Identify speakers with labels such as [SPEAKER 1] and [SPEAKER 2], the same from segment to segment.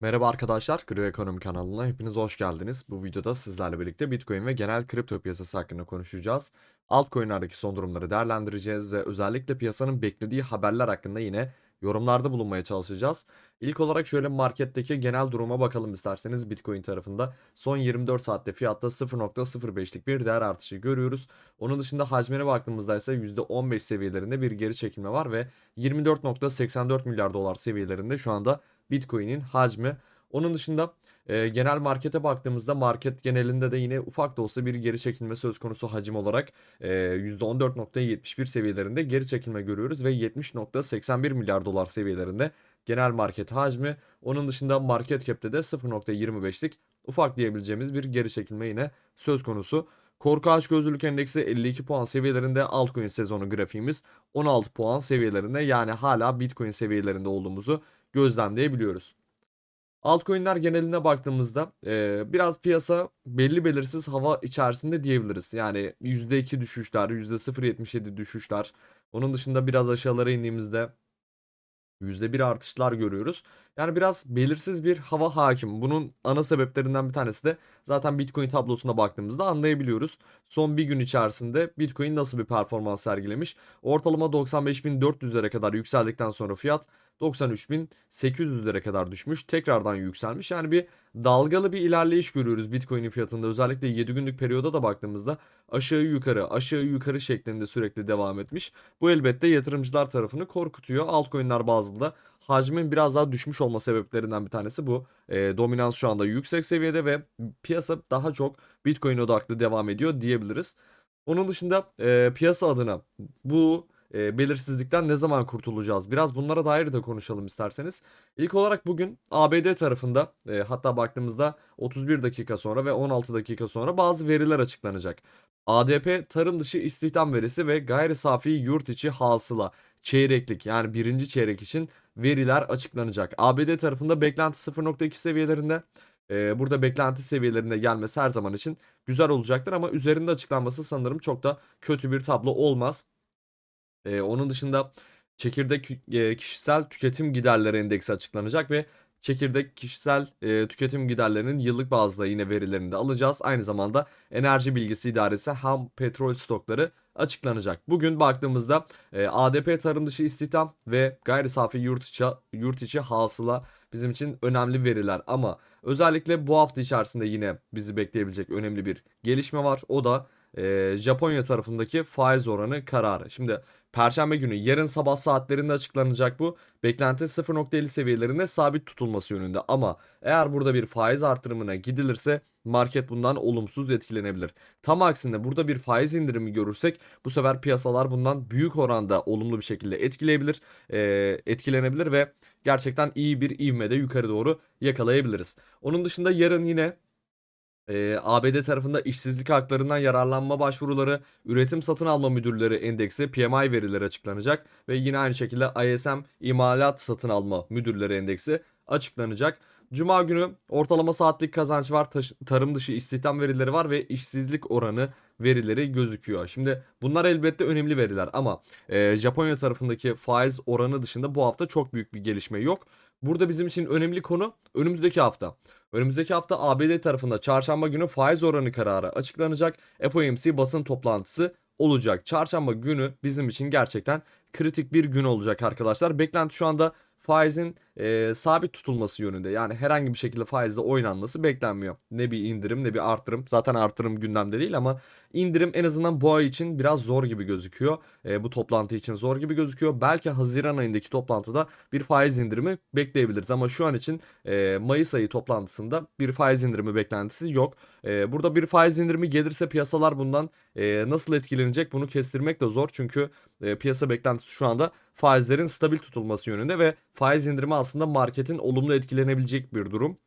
[SPEAKER 1] Merhaba arkadaşlar, Gri Ekonomi kanalına hepiniz hoş geldiniz. Bu videoda sizlerle birlikte Bitcoin ve genel kripto piyasası hakkında konuşacağız. Altcoin'lerdeki son durumları değerlendireceğiz ve özellikle piyasanın beklediği haberler hakkında yine yorumlarda bulunmaya çalışacağız. İlk olarak şöyle marketteki genel duruma bakalım isterseniz Bitcoin tarafında. Son 24 saatte fiyatta 0.05'lik bir değer artışı görüyoruz. Onun dışında hacmine baktığımızda ise %15 seviyelerinde bir geri çekilme var ve 24.84 milyar dolar seviyelerinde şu anda Bitcoin'in hacmi. Onun dışında e, genel markete baktığımızda market genelinde de yine ufak da olsa bir geri çekilme söz konusu hacim olarak e, %14.71 seviyelerinde geri çekilme görüyoruz ve 70.81 milyar dolar seviyelerinde genel market hacmi. Onun dışında market cap'te de 0.25'lik ufak diyebileceğimiz bir geri çekilme yine söz konusu. Korku açgözlülük endeksi 52 puan seviyelerinde altcoin sezonu grafiğimiz 16 puan seviyelerinde yani hala bitcoin seviyelerinde olduğumuzu gözlemleyebiliyoruz. Altcoin'ler geneline baktığımızda e, biraz piyasa belli belirsiz hava içerisinde diyebiliriz. Yani %2 düşüşler, %0.77 düşüşler. Onun dışında biraz aşağılara indiğimizde %1 artışlar görüyoruz. Yani biraz belirsiz bir hava hakim. Bunun ana sebeplerinden bir tanesi de zaten Bitcoin tablosuna baktığımızda anlayabiliyoruz. Son bir gün içerisinde Bitcoin nasıl bir performans sergilemiş. Ortalama 95.400'lere kadar yükseldikten sonra fiyat 93.800'lere kadar düşmüş. Tekrardan yükselmiş. Yani bir dalgalı bir ilerleyiş görüyoruz Bitcoin'in fiyatında. Özellikle 7 günlük periyoda da baktığımızda aşağı yukarı aşağı yukarı şeklinde sürekli devam etmiş. Bu elbette yatırımcılar tarafını korkutuyor. Altcoin'ler bazında hacmin biraz daha düşmüş olma sebeplerinden bir tanesi bu. E, dominans şu anda yüksek seviyede ve piyasa daha çok Bitcoin odaklı devam ediyor diyebiliriz. Onun dışında e, piyasa adına bu e, belirsizlikten ne zaman kurtulacağız? Biraz bunlara dair de konuşalım isterseniz. İlk olarak bugün ABD tarafında e, hatta baktığımızda 31 dakika sonra ve 16 dakika sonra bazı veriler açıklanacak. ADP tarım dışı istihdam verisi ve gayri safi yurt içi hasıla çeyreklik yani birinci çeyrek için veriler açıklanacak. ABD tarafında beklenti 0.2 seviyelerinde. E, burada beklenti seviyelerine gelmesi her zaman için güzel olacaktır ama üzerinde açıklanması sanırım çok da kötü bir tablo olmaz. Ee, onun dışında çekirdek e, kişisel tüketim giderleri endeksi açıklanacak ve çekirdek kişisel e, tüketim giderlerinin yıllık bazda yine verilerini de alacağız. Aynı zamanda Enerji Bilgisi İdaresi ham petrol stokları açıklanacak. Bugün baktığımızda e, ADP tarım dışı istihdam ve gayri safi yurt içi, yurt içi hasıla bizim için önemli veriler ama özellikle bu hafta içerisinde yine bizi bekleyebilecek önemli bir gelişme var. O da e, Japonya tarafındaki faiz oranı kararı. Şimdi Perşembe günü yarın sabah saatlerinde açıklanacak bu. Beklenti 0.50 seviyelerinde sabit tutulması yönünde ama eğer burada bir faiz artırımına gidilirse market bundan olumsuz etkilenebilir. Tam aksine burada bir faiz indirimi görürsek bu sefer piyasalar bundan büyük oranda olumlu bir şekilde etkileyebilir, e, etkilenebilir ve gerçekten iyi bir ivmede yukarı doğru yakalayabiliriz. Onun dışında yarın yine e, ABD tarafında işsizlik haklarından yararlanma başvuruları, üretim satın alma müdürleri endeksi PMI verileri açıklanacak ve yine aynı şekilde ISM imalat satın alma müdürleri endeksi açıklanacak. Cuma günü ortalama saatlik kazanç var, tarım dışı istihdam verileri var ve işsizlik oranı verileri gözüküyor. Şimdi bunlar elbette önemli veriler ama e, Japonya tarafındaki faiz oranı dışında bu hafta çok büyük bir gelişme yok. Burada bizim için önemli konu önümüzdeki hafta. Önümüzdeki hafta ABD tarafında çarşamba günü faiz oranı kararı açıklanacak. FOMC basın toplantısı olacak. Çarşamba günü bizim için gerçekten kritik bir gün olacak arkadaşlar. Beklenti şu anda faizin e, sabit tutulması yönünde. Yani herhangi bir şekilde faizle oynanması beklenmiyor. Ne bir indirim ne bir artırım. Zaten artırım gündemde değil ama indirim en azından bu ay için biraz zor gibi gözüküyor. E, bu toplantı için zor gibi gözüküyor. Belki Haziran ayındaki toplantıda bir faiz indirimi bekleyebiliriz. Ama şu an için e, Mayıs ayı toplantısında bir faiz indirimi beklentisi yok. E, burada bir faiz indirimi gelirse piyasalar bundan e, nasıl etkilenecek bunu kestirmek de zor. Çünkü e, piyasa beklentisi şu anda faizlerin stabil tutulması yönünde ve faiz indirimi aslında marketin olumlu etkilenebilecek bir durum.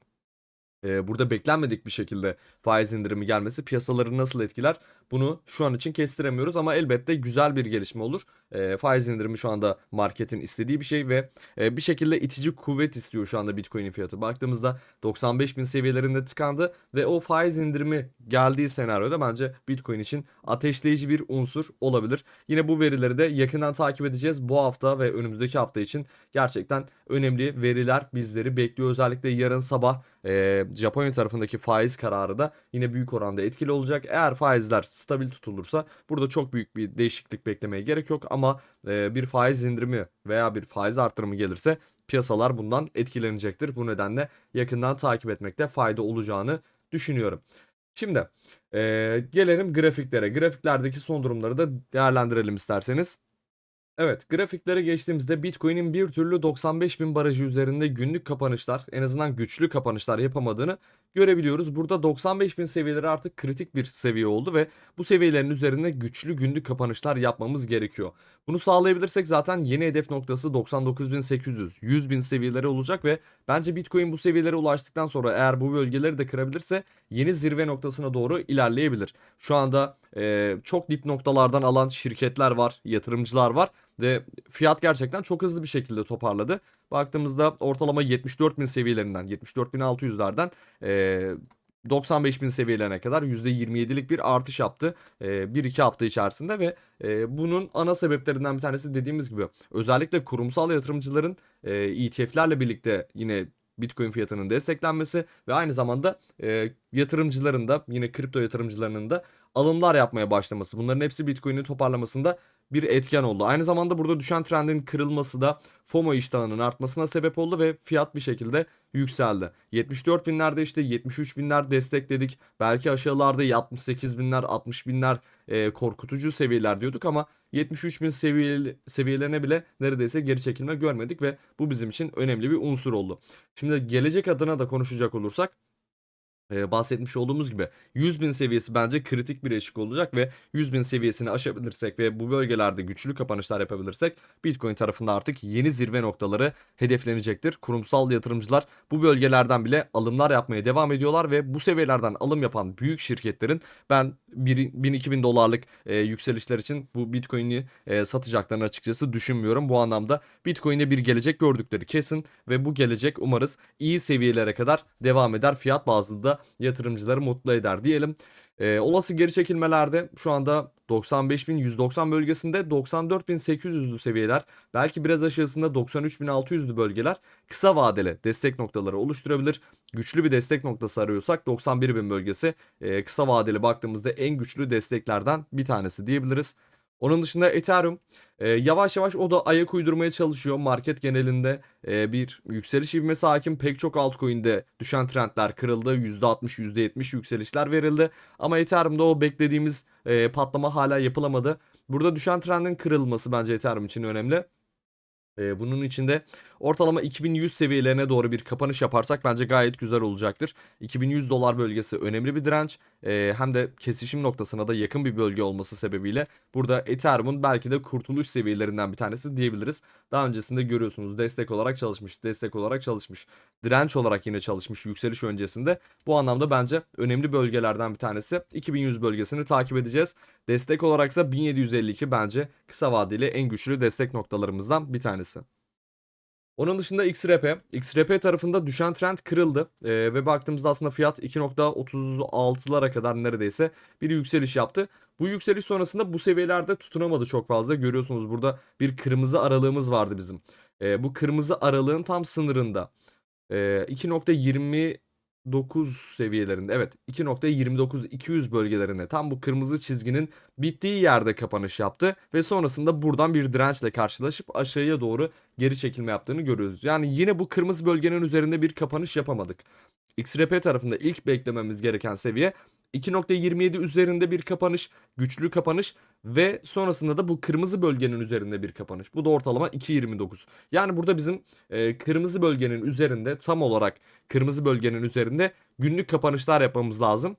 [SPEAKER 1] Ee, burada beklenmedik bir şekilde faiz indirimi gelmesi piyasaları nasıl etkiler? Bunu şu an için kestiremiyoruz ama elbette güzel bir gelişme olur. E, faiz indirimi şu anda marketin istediği bir şey ve e, bir şekilde itici kuvvet istiyor şu anda Bitcoin'in fiyatı. Baktığımızda 95 bin seviyelerinde tıkandı ve o faiz indirimi geldiği senaryoda bence Bitcoin için ateşleyici bir unsur olabilir. Yine bu verileri de yakından takip edeceğiz. Bu hafta ve önümüzdeki hafta için gerçekten önemli veriler bizleri bekliyor. Özellikle yarın sabah e, Japonya tarafındaki faiz kararı da yine büyük oranda etkili olacak. Eğer faizler stabil tutulursa burada çok büyük bir değişiklik beklemeye gerek yok ama e, bir faiz indirimi veya bir faiz artırımı gelirse piyasalar bundan etkilenecektir. Bu nedenle yakından takip etmekte fayda olacağını düşünüyorum. Şimdi e, gelelim grafiklere. Grafiklerdeki son durumları da değerlendirelim isterseniz. Evet, grafiklere geçtiğimizde Bitcoin'in bir türlü 95 bin barajı üzerinde günlük kapanışlar, en azından güçlü kapanışlar yapamadığını görebiliyoruz. Burada 95 bin seviyeleri artık kritik bir seviye oldu ve bu seviyelerin üzerinde güçlü günlük kapanışlar yapmamız gerekiyor. Bunu sağlayabilirsek zaten yeni hedef noktası 99.800, 100 bin seviyeleri olacak ve bence Bitcoin bu seviyelere ulaştıktan sonra eğer bu bölgeleri de kırabilirse yeni zirve noktasına doğru ilerleyebilir. Şu anda e, çok dip noktalardan alan şirketler var, yatırımcılar var ve fiyat gerçekten çok hızlı bir şekilde toparladı. Baktığımızda ortalama 74.000 seviyelerinden, 74.600'lerden e, 95 bin seviyelerine kadar %27'lik bir artış yaptı 1-2 hafta içerisinde ve e, bunun ana sebeplerinden bir tanesi dediğimiz gibi özellikle kurumsal yatırımcıların e, ETF'lerle birlikte yine Bitcoin fiyatının desteklenmesi ve aynı zamanda e, yatırımcıların da yine kripto yatırımcılarının da alımlar yapmaya başlaması. Bunların hepsi Bitcoin'in toparlamasında bir etken oldu. Aynı zamanda burada düşen trendin kırılması da FOMO iştahının artmasına sebep oldu ve fiyat bir şekilde yükseldi. 74 binlerde işte 73 binler destekledik. Belki aşağılarda 68 binler 60 binler e, korkutucu seviyeler diyorduk ama 73 bin seviye, seviyelerine bile neredeyse geri çekilme görmedik ve bu bizim için önemli bir unsur oldu. Şimdi gelecek adına da konuşacak olursak e, bahsetmiş olduğumuz gibi 100 bin seviyesi bence kritik bir eşik olacak ve 100 bin seviyesini aşabilirsek ve bu bölgelerde güçlü kapanışlar yapabilirsek Bitcoin tarafında artık yeni zirve noktaları hedeflenecektir. Kurumsal yatırımcılar bu bölgelerden bile alımlar yapmaya devam ediyorlar ve bu seviyelerden alım yapan büyük şirketlerin ben 1000-2000 dolarlık e, yükselişler için bu Bitcoin'i e, satacaklarını açıkçası düşünmüyorum. Bu anlamda Bitcoin'e bir gelecek gördükleri kesin ve bu gelecek umarız iyi seviyelere kadar devam eder. Fiyat bazında yatırımcıları mutlu eder diyelim. E, olası geri çekilmelerde şu anda 95.190 bölgesinde 94.800'lü seviyeler belki biraz aşağısında 93.600'lü bölgeler kısa vadeli destek noktaları oluşturabilir. Güçlü bir destek noktası arıyorsak 91.000 bölgesi e, kısa vadeli baktığımızda en güçlü desteklerden bir tanesi diyebiliriz. Onun dışında Ethereum e, yavaş yavaş o da ayak uydurmaya çalışıyor. Market genelinde e, bir yükseliş ivmesi hakim. Pek çok altcoin'de düşen trendler kırıldı. %60, %70 yükselişler verildi. Ama Ethereum'da o beklediğimiz e, patlama hala yapılamadı. Burada düşen trendin kırılması bence Ethereum için önemli. Ee, bunun içinde ortalama 2100 seviyelerine doğru bir kapanış yaparsak bence gayet güzel olacaktır. 2100 dolar bölgesi önemli bir direnç. Ee, hem de kesişim noktasına da yakın bir bölge olması sebebiyle burada Ethereum'un belki de kurtuluş seviyelerinden bir tanesi diyebiliriz. Daha öncesinde görüyorsunuz destek olarak çalışmış, destek olarak çalışmış, direnç olarak yine çalışmış yükseliş öncesinde. Bu anlamda bence önemli bölgelerden bir tanesi. 2100 bölgesini takip edeceğiz. Destek olaraksa 1752 bence kısa vadeli en güçlü destek noktalarımızdan bir tanesi. Onun dışında XRP. XRP tarafında düşen trend kırıldı. Ee, ve baktığımızda aslında fiyat 2.36'lara kadar neredeyse bir yükseliş yaptı. Bu yükseliş sonrasında bu seviyelerde tutunamadı çok fazla. Görüyorsunuz burada bir kırmızı aralığımız vardı bizim. Ee, bu kırmızı aralığın tam sınırında. Ee, 2.20 9 seviyelerinde evet 2.29 200 bölgelerinde tam bu kırmızı çizginin bittiği yerde kapanış yaptı ve sonrasında buradan bir dirençle karşılaşıp aşağıya doğru geri çekilme yaptığını görüyoruz. Yani yine bu kırmızı bölgenin üzerinde bir kapanış yapamadık. XRP tarafında ilk beklememiz gereken seviye 2.27 üzerinde bir kapanış, güçlü kapanış ve sonrasında da bu kırmızı bölgenin üzerinde bir kapanış. Bu da ortalama 2.29. Yani burada bizim e, kırmızı bölgenin üzerinde tam olarak kırmızı bölgenin üzerinde günlük kapanışlar yapmamız lazım.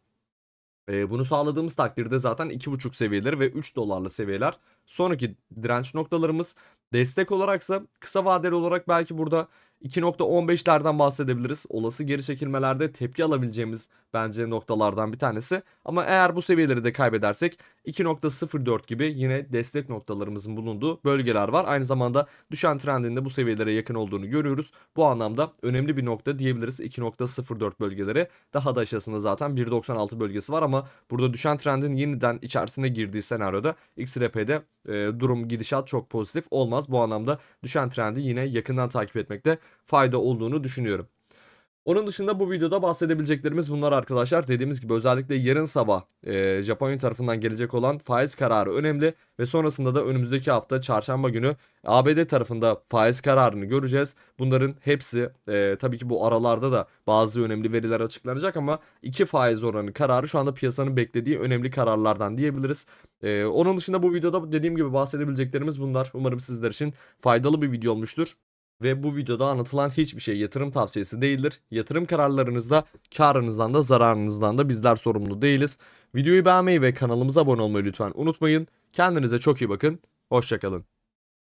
[SPEAKER 1] E, bunu sağladığımız takdirde zaten 2.5 seviyeleri ve 3 dolarlı seviyeler sonraki direnç noktalarımız. Destek olaraksa kısa vadeli olarak belki burada 2.15'lerden bahsedebiliriz. Olası geri çekilmelerde tepki alabileceğimiz bence noktalardan bir tanesi. Ama eğer bu seviyeleri de kaybedersek 2.04 gibi yine destek noktalarımızın bulunduğu bölgeler var. Aynı zamanda düşen trendin de bu seviyelere yakın olduğunu görüyoruz. Bu anlamda önemli bir nokta diyebiliriz 2.04 bölgeleri. Daha da aşağısında zaten 1.96 bölgesi var ama burada düşen trendin yeniden içerisine girdiği senaryoda XRP'de e, durum gidişat çok pozitif olmaz. Bu anlamda düşen trendi yine yakından takip etmekte fayda olduğunu düşünüyorum. Onun dışında bu videoda bahsedebileceklerimiz bunlar arkadaşlar. Dediğimiz gibi özellikle yarın sabah e, Japonya tarafından gelecek olan faiz kararı önemli ve sonrasında da önümüzdeki hafta çarşamba günü ABD tarafında faiz kararını göreceğiz. Bunların hepsi e, tabii ki bu aralarda da bazı önemli veriler açıklanacak ama iki faiz oranı kararı şu anda piyasanın beklediği önemli kararlardan diyebiliriz. E, onun dışında bu videoda dediğim gibi bahsedebileceklerimiz bunlar. Umarım sizler için faydalı bir video olmuştur. Ve bu videoda anlatılan hiçbir şey yatırım tavsiyesi değildir. Yatırım kararlarınızda karınızdan da zararınızdan da bizler sorumlu değiliz. Videoyu beğenmeyi ve kanalımıza abone olmayı lütfen unutmayın. Kendinize çok iyi bakın. Hoşçakalın.